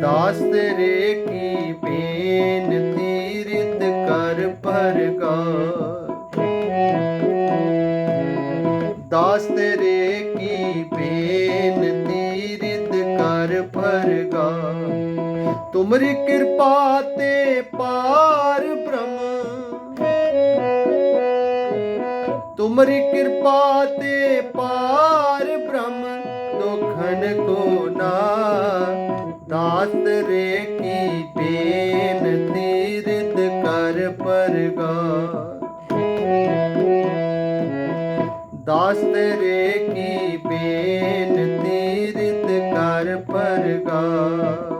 ਦਾਸ ਤੇਰੇ ਕੀ ਬੇਨਤੀ ਰਿਤ ਕਰ ਪਰਗਾਰ? ਦਾਸ ਤੇਰੇ ਕੀ ਬੇਨਤੀ ਰਿਤ ਕਰ ਪਰਗਾਰ? ਤੁਮਰੀ ਕਿਰਪਾ ਤੇ ਪਾਰ ਬ੍ਰਹਮ। ਤੁਮਰੀ ਕਿਰਪਾ ਤੇ ਪਾਰ ਬ੍ਰਹਮ, ਦੁਖਨ ਕੋ ਨਾ ਦਾਸ ਰੇ ਕੀ ਬੇਨਤੀ ਰਿਤ ਕਰ ਪਰਗਾਰ ਦਾਸ ਤੇਰੇ ਕੀ ਬੇਨਤੀ ਰਿਤ ਕਰ ਪਰਗਾਰ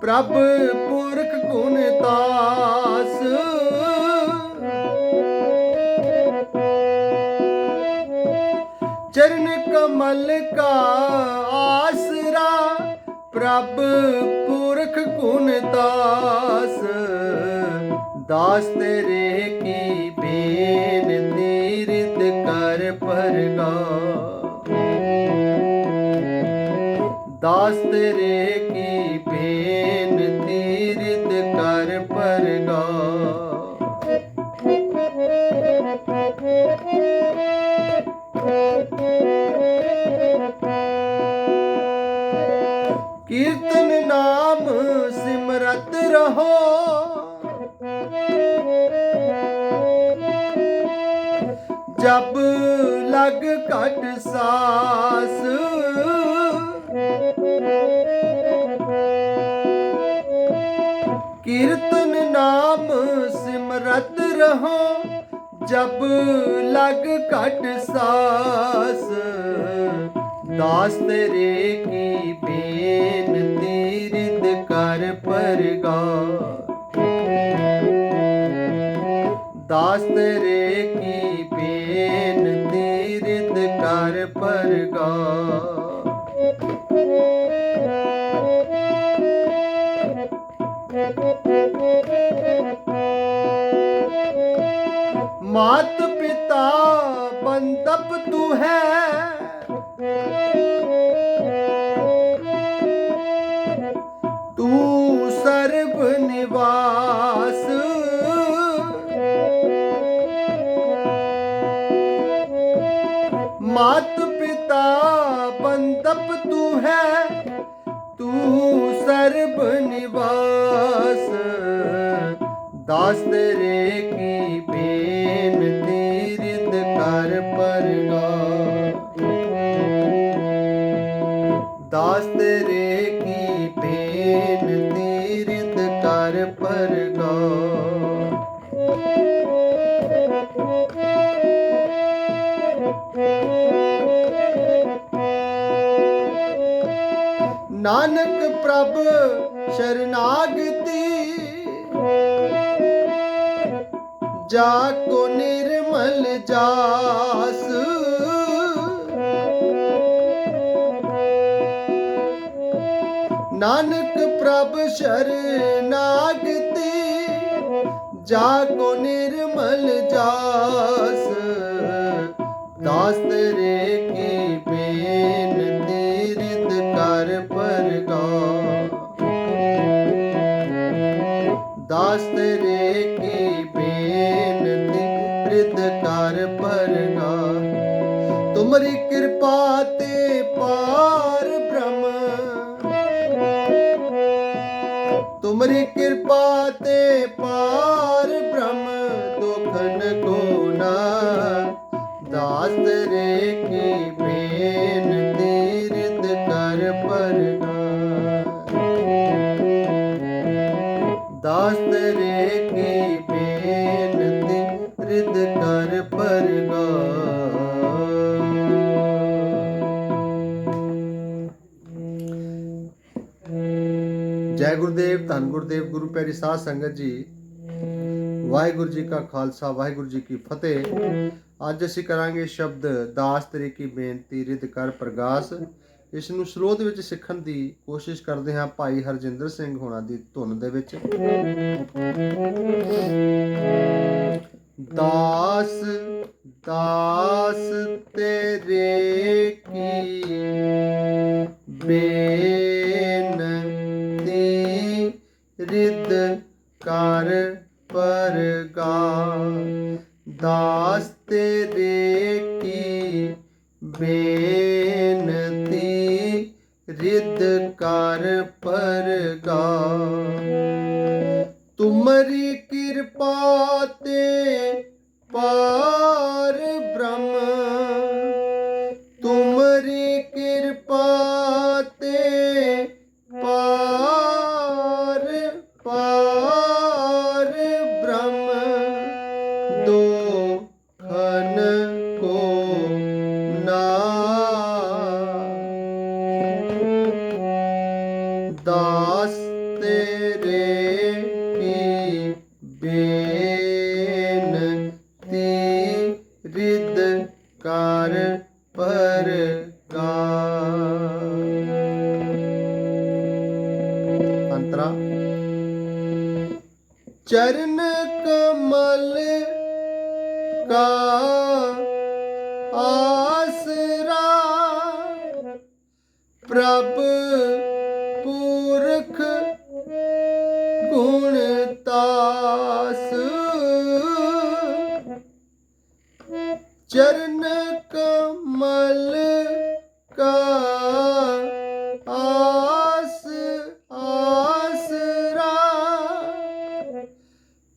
ਪ੍ਰਭ ਪੁਰਖ ਗੁਣ ਤਾਸ। ਚਰਨ ਕਮਲ ਕਾ ਆਸਰਾ, ਪ੍ਰਭ ਪੁਰਖ ਗੁਣ ਤਾਸ। ਦਾਸ ਤੇਰੇ ਕੀ ਬੇਨਤੀ ਰਿਤ ਕਰ ਪਰਗਾ ਦਾਸ ਤੇਰੇ ਕੀ ਬੇਨਤੀ ਰਿਤ ਕਰ ਪਰਗਾਰ ਕੀਰਤਨ ਨਾਮ ਸਿਮਰਤ ਰਹੋ ਜਬ ਲਗ ਘਟ ਸਾਸ ਜਬ ਲਗ ਘਟ ਸਾਸ ਦਾਸ ਤੇਰੇ ਕੀ ਬੇਨਤੀ ਰਿਦ ਕਰ ਪਰਗਾਰ ਦਾਸ ਤੇਰੇ ਮਾਤ ਪਿਤਾ ਬੰਦਪ ਤੂੰ ਹੈ। ਤੂੰ ਸਰਬ ਨਿਵਾਸ। ਮਾਤ ਪਿਤਾ ਬੰਦਪ ਤੂੰ ਹੈ। ਤੂੰ ਸਰਬ ਨਿਵਾਸ। ਦਾਸ ਤੇਰੇ ਕੀ ਕਰ ਪਰਗਾਰ ਨਾਨਕ ਪ੍ਰਭ ਸ਼ਰਨਾਗਤੀ ਜਾ ਕੋ ਨਿਰਮਲ ਜਾਸ। ਨਾਨਕ ਪ੍ਰਭ ਸ਼ਰਨਾਗਤੀ ਜਾ ਕੋ ਨਿਰਮਲ ਜਾਸ। ਦਾਸ ਤੇਰੇ ਕੀ ਬੇਨਤੀ ਰਿਤ ਕਰ ਪਰਗਾਰ ਦਾਸ ਤੇਰੇ ਤੁਮਰੀ ਕਿਰਪਾ ਤੇ ਪਾਰ ਬ੍ਰਹਮ, ਦੁਖਨ ਕੋ ਨਾ ਦਾਸ ਤੇਰੇ ਕੀ ਬੇਨਤੀ ਰਿਤ ਕਰ ਪਰਗਾਰ ਦਾਸ ਤੇਰੇ ਕੀ ਬੇਨਤੀ ਤੀਰਤ ਕਰ ਪਰਗਾਰ ਗੁਰਦੇਵ ਧੰਨ ਗੁਰਦੇਵ, ਗੁਰੂ ਪਿਆਰੀ ਸਾਧ ਸੰਗਤ ਜੀ। ਵਾਹਿਗੁਰੂ ਜੀ ਕਾ ਖਾਲਸਾ, ਵਾਹਿਗੁਰੂ ਜੀ ਕੀ ਫਤਿਹ। ਅੱਜ ਅਸੀਂ ਕਰਾਂਗੇ ਸ਼ਬਦ ਦਾਸ ਤੇਰੀ ਕੀ ਬੇਨਤੀ ਰਿਦ ਕਰ ਪ੍ਰਗਾਸ। ਇਸ ਨੂੰ ਸਰੋਤ ਵਿੱਚ ਸਿੱਖਣ ਦੀ ਕੋਸ਼ਿਸ਼ ਕਰਦੇ ਹਾਂ ਭਾਈ ਹਰਜਿੰਦਰ ਸਿੰਘ ਹੋਣਾ ਦੀ ਧੁਨ ਦੇ ਵਿੱਚ। ਦਾਸ ਦਾਸ ਤੇਰੇ ਕੀ ਬੇਨਤੀ ਰਿਦ ਕਰ ਪਰਗਾ ਦਾਸ ਤੇਰੇ ਕੀ ਬੇਨਤੀ ਰਿਦ ਕਰ ਪਰਗਾ ਤੁਮਰੀ ਕਿਰਪਾ ਤੇ ਚਰਨ ਕਮਲ ਕਾ ਆਸਰਾ ਪ੍ਰਭ ਪੁਰਖ ਗੁਣ ਤਾਸ। ਚਰਨ ਕਮਲ ਕਾ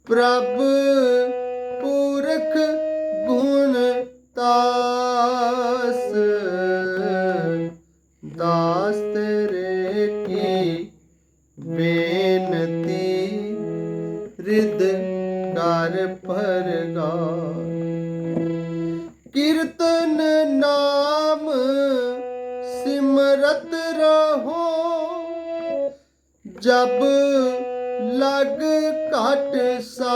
ਪ੍ਰਭ ਪੁਰਖ ਗੁਣ ਤਾਸ, ਦਾਸ ਤੇਰੇ ਕੀ ਬੇਨਤੀ? ਰਿਦ ਕਰ ਪਰਗਾ ਕੀਰਤਨ ਨਾਮ ਸਿਮਰਤ ਰਹੋ, ਜਬ ਲਗ ਘਟ ਸਾ